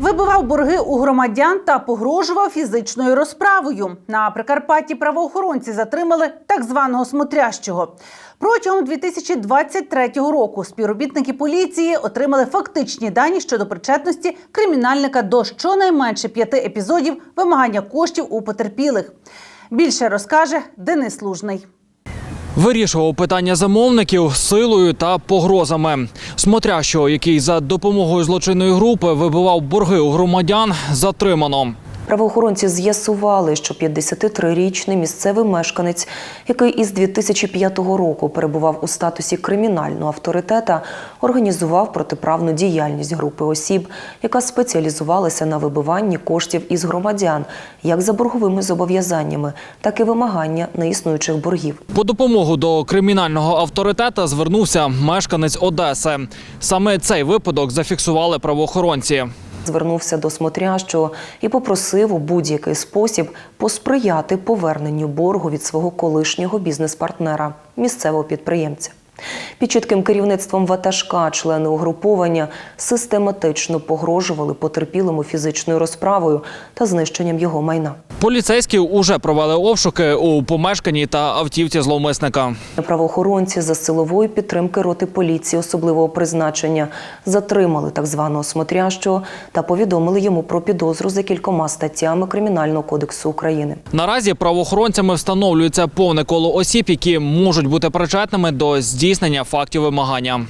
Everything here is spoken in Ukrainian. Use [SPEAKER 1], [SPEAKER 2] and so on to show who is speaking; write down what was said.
[SPEAKER 1] Вибивав борги у громадян та погрожував фізичною розправою. На Прикарпатті правоохоронці затримали так званого смотрящого. Протягом 2023 року співробітники поліції отримали фактичні дані щодо причетності кримінальника до щонайменше п'яти епізодів вимагання коштів у потерпілих. Більше розкаже Денис Лужний.
[SPEAKER 2] Вирішував питання замовників силою та погрозами. Смотрящого, який за допомогою злочинної групи вибивав борги у громадян, затримано.
[SPEAKER 3] Правоохоронці з'ясували, що 53-річний місцевий мешканець, який із 2005 року перебував у статусі кримінального авторитета, організував протиправну діяльність групи осіб, яка спеціалізувалася на вибиванні коштів із громадян, як за борговими зобов'язаннями, так і вимагання неіснуючих боргів.
[SPEAKER 2] По допомогу до кримінального авторитета звернувся мешканець Одеси. Саме цей випадок зафіксували правоохоронці.
[SPEAKER 3] Звернувся до смотрящого і попросив у будь-який спосіб посприяти поверненню боргу від свого колишнього бізнес-партнера, місцевого підприємця. Під чітким керівництвом ватажка члени угруповання систематично погрожували потерпілому фізичною розправою та знищенням його майна.
[SPEAKER 2] Поліцейські уже провели обшуки у помешканні та автівці зловмисника.
[SPEAKER 3] Правоохоронці за силової підтримки роти поліції особливого призначення затримали так званого смотрящого та повідомили йому про підозру за кількома статтями Кримінального кодексу України.
[SPEAKER 2] Наразі правоохоронцями встановлюється повне коло осіб, які можуть бути причетними до здійснення фактів вимагання.